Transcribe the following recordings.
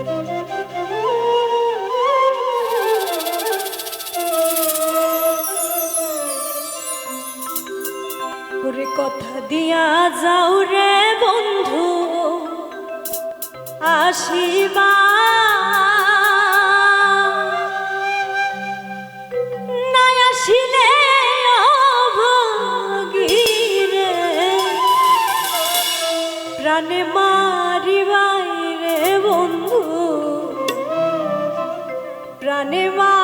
ওরে কথা দিয়া যাও রে বন্ধু আসিবা। না আসিলে প্রাণে মারিবা প্রাণে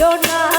না।